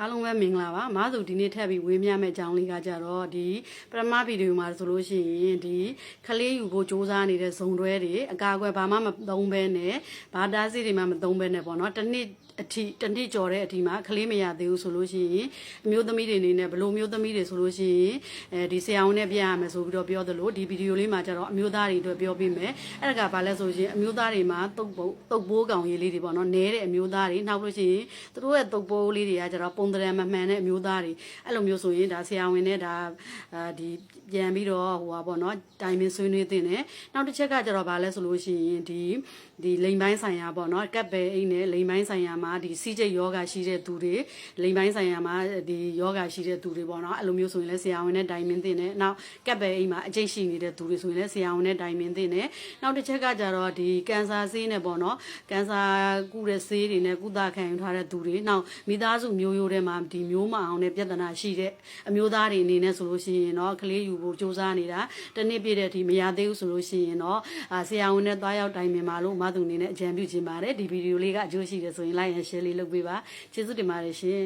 အားလုံးပဲမင်္ဂလာပါမဆိုဒီနေ့ထပ်ပြီးဝေးမြမယ့်အကြောင်းလေးကကြတော့ဒီပထမဗီဒီယိုမှာဆိုလို့ရှိရင်ဒီခလေးယူဖို့စူးစမ်းနေတဲ့ဇုံတွဲတွေအကာအကွယ်ဘာမှမသုံးဘဲနဲ့ဘာတားစီတွေမှမသုံးဘဲနဲ့ပေါ့နော်တစ်နှစ်အထိတစ်နှစ်ကျော်တဲ့အထိမှာခလေးမရသေးဘူးဆိုလို့ရှိရင်အမျိုးသမီးတွေအနေနဲ့ဘယ်လိုမျိုးသမီးတွေဆိုလို့ရှိရင်အဲဒီဆရာဝန်နဲ့ပြရမယ်ဆိုပြီးတော့ပြောသလိုဒီဗီဒီယိုလေးမှာကျတော့အမျိုးသားတွေအတွက်ပြောပြမယ်အဲ့ဒါကဘာလဲဆိုရင်အမျိုးသားတွေမှာတုတ်ပုတ်တုတ်ပိုးကောင်ရေးလေးတွေပေါ့နော်နဲတဲ့အမျိုးသားတွေနောက်လို့ရှိရင်သူတို့ရဲ့တုတ်ပိုးလေးတွေကကျတော့ပုံတရံမမှန်တဲ့အမျိုးသားတွေအဲ့လိုမျိုးဆိုရင်ဒါဆရာဝန်နဲ့ဒါအာဒီပြန်ပြီးတော့ဟိုပါပေါ့နော်တိုင်ပင်ဆွေးနွေးတင်တယ်နောက်တစ်ချက်ကကျတော့ဘာလဲဆိုလို့ရှိရင်ဒီဒီလိန်ပိုင်းဆိုင်ရာပေါ့နော်ကပ်ပဲအိတ်နဲ့လိန်ပိုင်းဆိုင်ရာမှာဒီစီးကျိတ်ယောဂရှိတဲ့သူတွေလိန်ပိုင်းဆိုင်ရာမှာဒီယောဂရှိတဲ့သူတွေပေါ့နော်အဲ့လိုမျိုးဆိုရင်လည်းဆရာဝန်နဲ့တိုင်ပင်တင်တယ်နောက်ကပ်ပဲအိတ်မှာအကျိတ်ရှိနေတဲ့သူတွေဆိုရင်လည်းဆရာဝန်နဲ့တိုင်ပင်တင်တယ်နောက်တစ်ချက်ကကျတော့ဒီကင်ဆာဆေးနဲ့ပေါ့နော်ကင်ဆာကုတဲ့ဆေးတွေနဲ့ကုသခံယူထားတဲ့သူတွေနောက်မိသားစုမျိုးရိုးထဲမှာဒီမျိုးမအောင်တဲ့ပြဿနာရှိတဲ့အမျိုးသားတွေအနေနဲ့ဆိုလို့ရှိရင်တော့ကလေးယူဖို့စူးစမ်းနေတာတစ်နှစ်ပြည့်တဲ့အထိမရသေးဘူးဆိုလို့ရှိရင်တော့အာဆရာဝန်နဲ့တွားရောက်တိုင်ပင်ပါလို့မသူအနေနဲ့အကြံပြုချင်ပါတယ်ဒီဗီဒီယိုလေးကအကျိုးရှိတယ်ဆိုရင် like and share လေးလုပ်ပေးပါကျေးဇူးတင်ပါတယ်ရှင်